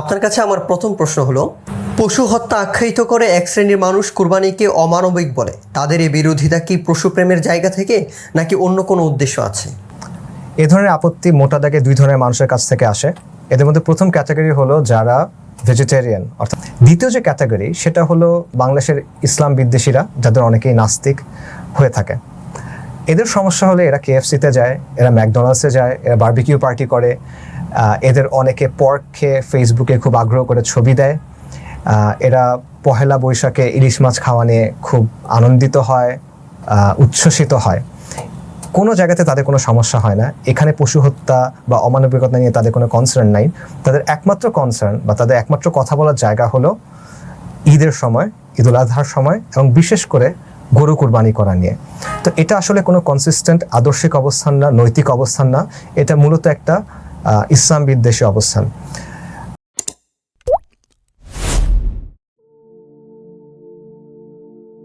আপনার কাছে আমার প্রথম প্রশ্ন হলো, পশু হত্যা আখ্যায়িত করে এক শ্রেণির মানুষ কুরবানিকে অমানবিক বলে, তাদের এই বিরোধিতা কি পশুপ্রেমের জায়গা থেকে, নাকি অন্য কোনো উদ্দেশ্য আছে? এ ধরনের আপত্তি মোটা দাগে দুই ধরনের মানুষের কাছ থেকে আসে। এদের মধ্যে প্রথম ক্যাটাগরি হলো যারা ভেজিটেরিয়ান অর্থাৎ দ্বিতীয় যে ক্যাটাগরি, সেটা হলো বাংলাদেশের ইসলাম বিদ্বেষীরা, যাদের অনেকেই নাস্তিক হয়ে থাকে। এদের সমস্যা হলে এরা কেএফসিতে যায়, এরা ম্যাকডোনাল্ডসে যায়, এরা বার্বিকিউ পার্টি করে এদের অনেকে পর্ক খেয়ে ফেসবুকে খুব আগ্রহ করে ছবি দেয়। এরা পহেলা বৈশাখে ইলিশ মাছ খাওয়া নিয়ে খুব আনন্দিত হয় উচ্ছ্বসিত হয়। কোনো জায়গাতে তাদের কোনো সমস্যা হয় না। এখানে পশু হত্যা বা অমানবিকতা নিয়ে তাদের কোনো কনসার্ন নাই। তাদের একমাত্র কনসার্ন বা তাদের একমাত্র কথা বলার জায়গা হলো ঈদের সময় ঈদুল আজহার সময় এবং বিশেষ করে গরু কুরবানি করা নিয়ে। তো এটা আসলে কোনো কনসিস্টেন্ট আদর্শিক অবস্থান না, নৈতিক অবস্থান না। এটা মূলত একটা ইসলাম বিদ্বেষী অবস্থান।